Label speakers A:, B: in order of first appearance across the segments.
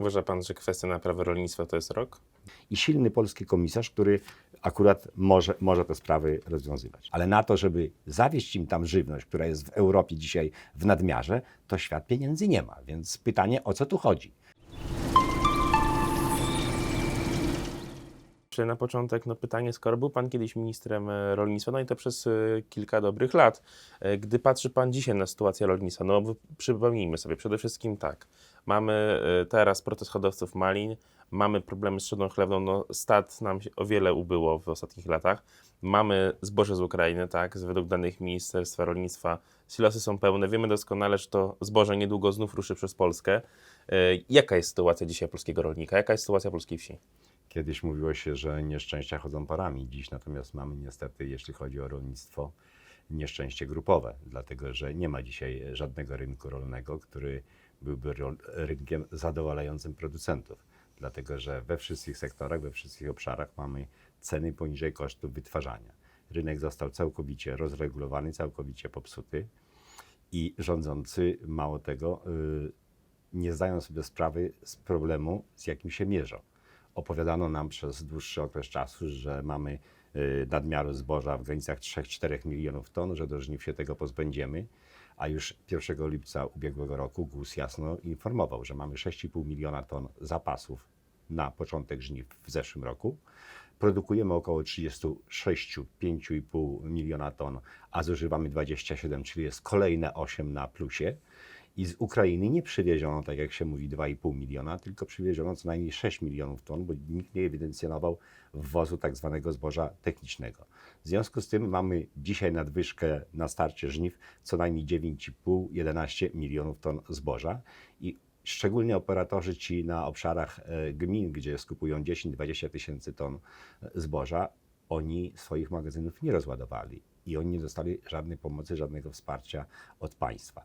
A: Uważa pan, że kwestia naprawy rolnictwa to jest rok?
B: i silny polski komisarz, który akurat może, może te sprawy rozwiązywać. Ale na to, żeby zawieźć im tam żywność, która jest w Europie dzisiaj w nadmiarze, to świat pieniędzy nie ma. Więc pytanie, o co tu chodzi?
A: Czy na początek no pytanie, skoro był Pan kiedyś ministrem e, rolnictwa, no i to przez e, kilka dobrych lat, e, gdy patrzy Pan dzisiaj na sytuację rolnictwa, no przypomnijmy sobie przede wszystkim tak, mamy e, teraz proces hodowców malin, mamy problemy z trzodą chlewną, no stad nam o wiele ubyło w ostatnich latach, mamy zboże z Ukrainy, tak, według danych Ministerstwa Rolnictwa silosy są pełne, wiemy doskonale, że to zboże niedługo znów ruszy przez Polskę. E, Jaka jest sytuacja dzisiaj polskiego rolnika? Jaka jest sytuacja polskiej wsi?
B: Kiedyś mówiło się, że nieszczęścia chodzą parami. Dziś natomiast mamy niestety, jeśli chodzi o rolnictwo, nieszczęście grupowe, dlatego że nie ma dzisiaj żadnego rynku rolnego, który byłby rynkiem zadowalającym producentów. Dlatego że we wszystkich sektorach, we wszystkich obszarach mamy ceny poniżej kosztów wytwarzania. Rynek został całkowicie rozregulowany, całkowicie popsuty i rządzący, mało tego, y, nie zdają sobie sprawy z problemu, z jakim się mierzą. Opowiadano nam przez dłuższy okres czasu, że mamy y, nadmiaru zboża w granicach 3-4 milionów ton, że do żniw się tego pozbędziemy, a już 1 lipca ubiegłego roku GUS jasno informował, że mamy 6,5 miliona ton zapasów na początek żniw w zeszłym roku. Produkujemy około 36-5,5 miliona ton, a zużywamy 27, czyli jest kolejne 8 na plusie. I z Ukrainy nie przywieziono, tak jak się mówi, 2,5 miliona, tylko przywieziono co najmniej 6 milionów ton, bo nikt nie ewidencjonował wwozu tak zwanego zboża technicznego. W związku z tym mamy dzisiaj nadwyżkę na starcie żniw co najmniej 9,5-11 milionów ton zboża i szczególnie operatorzy ci na obszarach e, gmin, gdzie skupują 10-20 tysięcy ton e, zboża, oni swoich magazynów nie rozładowali i oni nie dostali żadnej pomocy, żadnego wsparcia od państwa.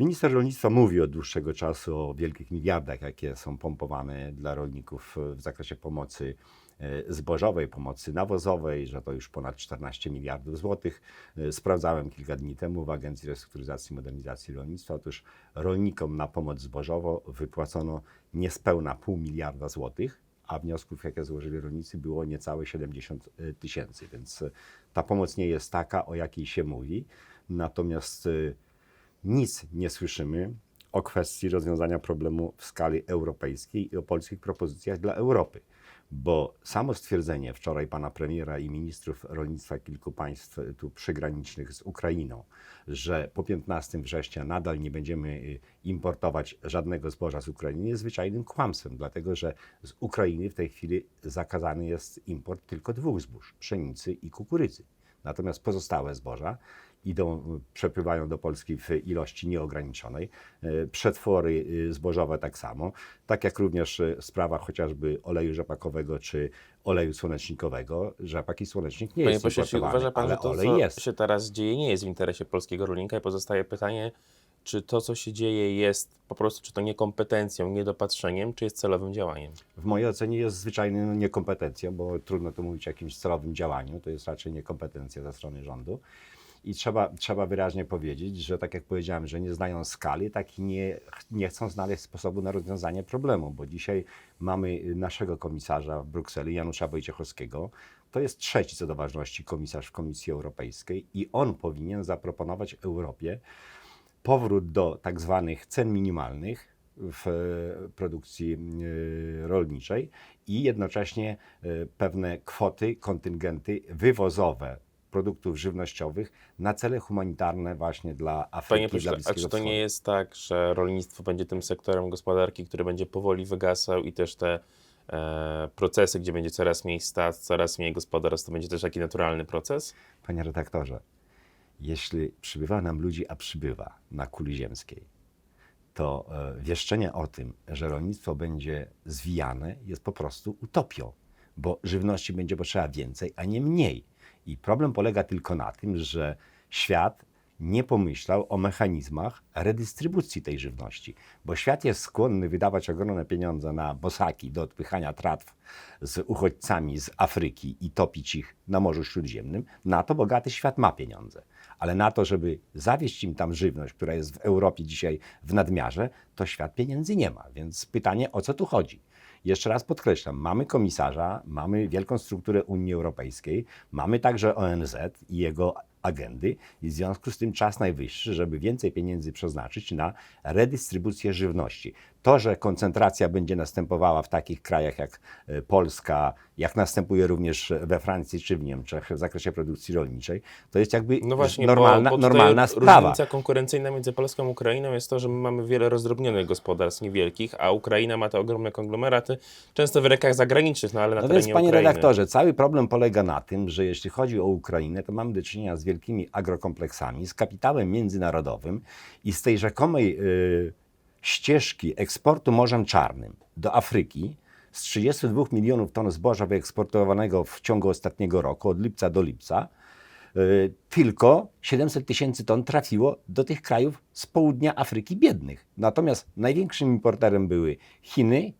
B: Minister rolnictwa mówi od dłuższego czasu o wielkich miliardach, jakie są pompowane dla rolników w zakresie pomocy e, zbożowej, pomocy nawozowej, że to już ponad 14 miliardów złotych. E, Sprawdzałem kilka dni temu w Agencji Restrukturyzacji i Modernizacji Rolnictwa. Otóż rolnikom na pomoc zbożową wypłacono niespełna pół miliarda złotych, a wniosków, jakie złożyli rolnicy, było niecałe 70 tysięcy, więc e, ta pomoc nie jest taka, o jakiej się mówi. Natomiast e, nic nie słyszymy o kwestii rozwiązania problemu w skali europejskiej i o polskich propozycjach dla Europy. Bo samo stwierdzenie wczoraj pana premiera i ministrów rolnictwa kilku państw tu przygranicznych z Ukrainą, że po 15 września nadal nie będziemy y, importować żadnego zboża z Ukrainy, jest zwyczajnym kłamstwem, dlatego że z Ukrainy w tej chwili zakazany jest import tylko dwóch zbóż pszenicy i kukurydzy. Natomiast pozostałe zboża idą, przepływają do Polski w ilości nieograniczonej. Y, Przetwory y, zbożowe tak samo, tak jak również y, sprawa chociażby oleju rzepakowego czy oleju słonecznikowego. Rzepak i słonecznik nie
A: Panie
B: jest
A: pośle,
B: importowany,
A: uważa pan,
B: ale
A: że to,
B: olej
A: co
B: jest.
A: się teraz dzieje, nie jest w interesie polskiego rolnika i pozostaje pytanie, czy to, co się dzieje, jest po prostu, czy to niekompetencją, niedopatrzeniem, czy jest celowym działaniem?
B: W mojej ocenie jest zwyczajną niekompetencją, bo trudno tu mówić o jakimś celowym działaniu, to jest raczej niekompetencja ze strony rządu. I trzeba, trzeba wyraźnie powiedzieć, że tak jak powiedziałem, że nie znają skali, tak i nie, nie chcą znaleźć sposobu na rozwiązanie problemu, bo dzisiaj mamy naszego komisarza w Brukseli, Janusza Wojciechowskiego. To jest trzeci co do ważności komisarz w Komisji Europejskiej i on powinien zaproponować Europie powrót do tak zwanych cen minimalnych w e, produkcji e, rolniczej i jednocześnie e, pewne kwoty, kontyngenty wywozowe produktów żywnościowych na cele humanitarne właśnie dla Afryki,
A: Panie
B: dla
A: pośle, a
B: Bliskiego
A: czy to
B: Wschodu.
A: nie jest tak, że rolnictwo będzie tym sektorem gospodarki, który będzie powoli wygasał i też te e, procesy, gdzie będzie coraz mniej stad, coraz mniej gospodarstw, to będzie też taki naturalny proces?
B: Panie redaktorze, jeśli przybywa nam ludzi, a przybywa na kuli ziemskiej, to e, wieszczenie o tym, że rolnictwo będzie zwijane, jest po prostu utopią, bo żywności będzie potrzeba więcej, a nie mniej. I problem polega tylko na tym, że świat nie pomyślał o mechanizmach redystrybucji tej żywności, bo świat jest skłonny wydawać ogromne pieniądze na bosaki do odpychania tratw z uchodźcami z Afryki i topić ich na Morzu Śródziemnym. Na to bogaty świat ma pieniądze, ale na to, żeby zawieźć im tam żywność, która jest w Europie dzisiaj w nadmiarze, to świat pieniędzy nie ma. Więc pytanie, o co tu chodzi? Jeszcze raz podkreślam, mamy komisarza, mamy wielką strukturę Unii Europejskiej, mamy także ONZ i jego agendy i w związku z tym czas najwyższy, żeby więcej pieniędzy przeznaczyć na redystrybucję żywności. To, że koncentracja będzie następowała w takich krajach jak e, Polska, jak następuje również we Francji czy w Niemczech w zakresie produkcji rolniczej, to jest jakby
A: No właśnie,
B: normalna,
A: bo, bo
B: normalna sprawa.
A: Różnica konkurencyjna między Polską a Ukrainą jest to, że my mamy wiele rozdrobnionych gospodarstw niewielkich, a Ukraina ma te ogromne konglomeraty, często w rękach zagranicznych, no ale na
B: No
A: terenie
B: więc, panie
A: Ukrainy.
B: redaktorze, cały problem polega na tym, że jeśli chodzi o Ukrainę, to mamy do czynienia z wielkimi agrokompleksami, z kapitałem międzynarodowym i z tej rzekomej y, ścieżki eksportu Morzem Czarnym do Afryki, z 32 milionów ton zboża wyeksportowanego w ciągu ostatniego roku, od lipca do lipca, y, tylko 700 tysięcy ton trafiło do tych krajów z południa Afryki biednych. Natomiast największym importerem były Chiny,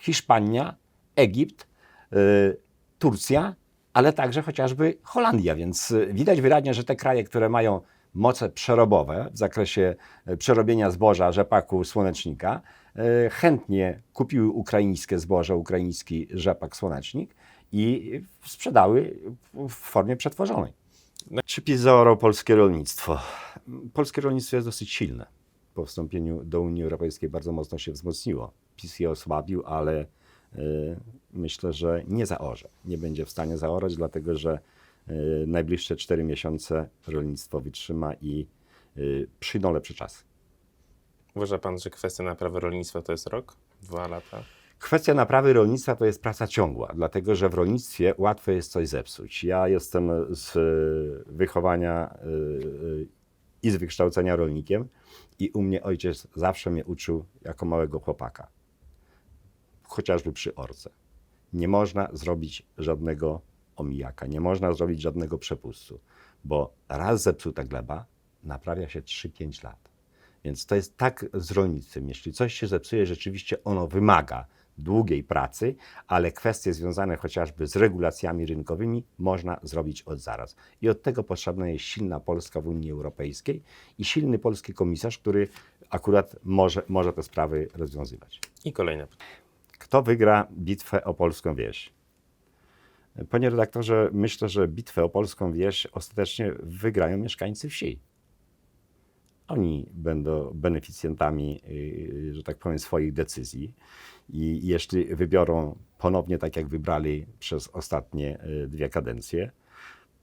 B: Hiszpania, Egipt, y, Turcja, ale także chociażby Holandia. Więc y, widać wyraźnie, że te kraje, które mają moce przerobowe w zakresie y, przerobienia zboża, rzepaku, słonecznika, y, chętnie kupiły ukraińskie zboże, ukraiński rzepak, słonecznik i sprzedały w formie przetworzonej. Czy PiS zaorał polskie rolnictwo? Polskie rolnictwo jest dosyć silne. Po wstąpieniu do Unii Europejskiej bardzo mocno się wzmocniło. PiS je osłabił, ale y, myślę, że nie zaorze. Nie będzie w stanie zaorać, dlatego że najbliższe 4 miesiące rolnictwo wytrzyma i y, przyjdą lepsze czasy.
A: Uważa pan, że kwestia naprawy rolnictwa to jest rok? Dwa lata?
B: Kwestia naprawy rolnictwa to jest praca ciągła, dlatego że w rolnictwie łatwo jest coś zepsuć. Ja jestem z y, wychowania i z wykształcenia rolnikiem i u mnie ojciec zawsze mnie uczył jako małego chłopaka, chociażby przy orce. Nie można zrobić żadnego omijaka, nie można zrobić żadnego przepustu, bo raz zepsuta gleba naprawia się 3-5 lat. Więc to jest tak z rolnictwem. Jeśli coś się zepsuje, rzeczywiście ono wymaga długiej pracy, ale kwestie związane chociażby z regulacjami rynkowymi można zrobić od zaraz. I od tego potrzebna jest silna Polska w Unii Europejskiej i silny polski komisarz, który akurat może, może te sprawy rozwiązywać.
A: I kolejne.
B: Kto wygra bitwę o polską wieś? Panie redaktorze, myślę, że bitwę o polską wieś ostatecznie wygrają mieszkańcy wsi. Oni będą beneficjentami, yy, że tak powiem, swoich decyzji. I jeśli wybiorą ponownie tak, jak wybrali przez ostatnie yy, dwie kadencje,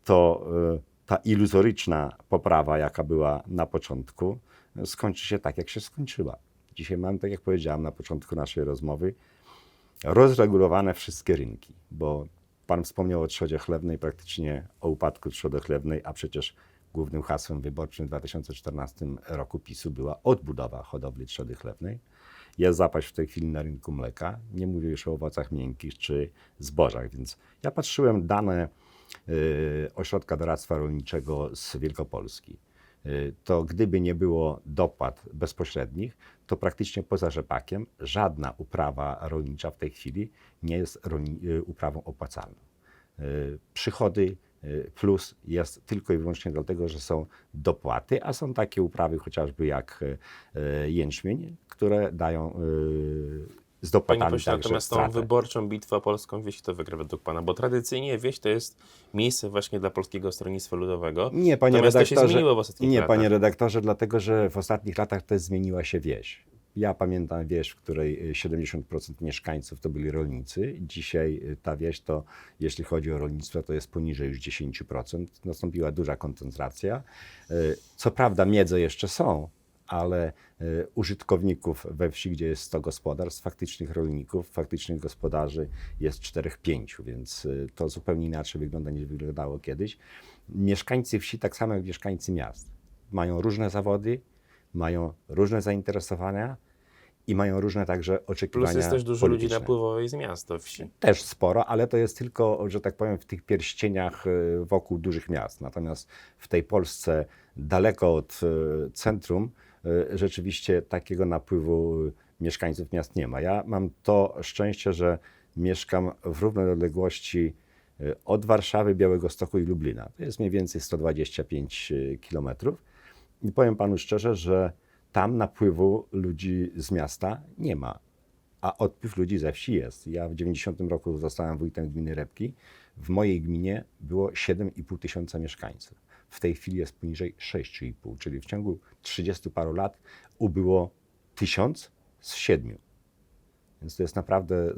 B: to yy, ta iluzoryczna poprawa, jaka była na początku, skończy się tak, jak się skończyła. Dzisiaj mam, tak jak powiedziałem na początku naszej rozmowy, rozregulowane wszystkie rynki, bo Pan wspomniał o trzodzie chlewnej, praktycznie o upadku trzody chlewnej, a przecież głównym hasłem wyborczym w 2014 roku PiSu była odbudowa hodowli trzody chlewnej. Jest zapaść w tej chwili na rynku mleka, nie mówię już o owocach miękkich czy zbożach, więc ja patrzyłem dane y, Ośrodka Doradztwa Rolniczego z Wielkopolski. To gdyby nie było dopłat bezpośrednich, to praktycznie poza rzepakiem żadna uprawa rolnicza w tej chwili nie jest y, uprawą opłacalną. Y, Przychody y, plus jest tylko i wyłącznie dlatego, że są dopłaty, a są takie uprawy chociażby jak jęczmień, które dają z
A: Panie
B: dopłatami
A: pośle,
B: także
A: natomiast tą wyborczą bitwę o polską wieś to wygra według pana, bo tradycyjnie wieś to jest miejsce właśnie dla Polskiego Stronnictwa Ludowego.
B: Nie, panie
A: Natomiast to się
B: redaktorze.
A: zmieniło w ostatnich
B: nie,
A: latach.
B: panie redaktorze, dlatego że w ostatnich latach też zmieniła się wieś. Ja pamiętam wieś, w której y, 70% mieszkańców to byli rolnicy. Dzisiaj y, ta wieś to, jeśli chodzi o rolnictwo, to jest poniżej już 10%. Nastąpiła duża koncentracja. Y, Co prawda miedze jeszcze są, ale y, użytkowników we wsi, gdzie jest 100 gospodarstw, faktycznych rolników, faktycznych gospodarzy jest 4-5, więc y, to zupełnie inaczej wygląda niż wyglądało kiedyś. Mieszkańcy wsi, tak samo jak mieszkańcy miast, mają różne zawody, mają różne zainteresowania i mają różne także oczekiwania
A: Plus jest też dużo ludzi napływowych z miast do wsi.
B: Też sporo, ale to jest tylko, że tak powiem, w tych pierścieniach y, wokół dużych miast. Natomiast w tej Polsce, daleko od centrum, rzeczywiście takiego napływu y, mieszkańców miast nie ma. Ja mam to szczęście, że mieszkam w równej odległości y, od Warszawy, Białegostoku i Lublina. To jest mniej więcej 125 kilometrów. I powiem panu szczerze, że tam napływu ludzi z miasta nie ma a odpływ ludzi ze wsi jest. Ja w 90 roku zostałem wójtem gminy Repki. W mojej gminie było 7,5 tysiąca mieszkańców. W tej chwili jest poniżej 6,5, czyli w ciągu 30 paru lat ubyło tysiąc z siedmiu. Więc to jest naprawdę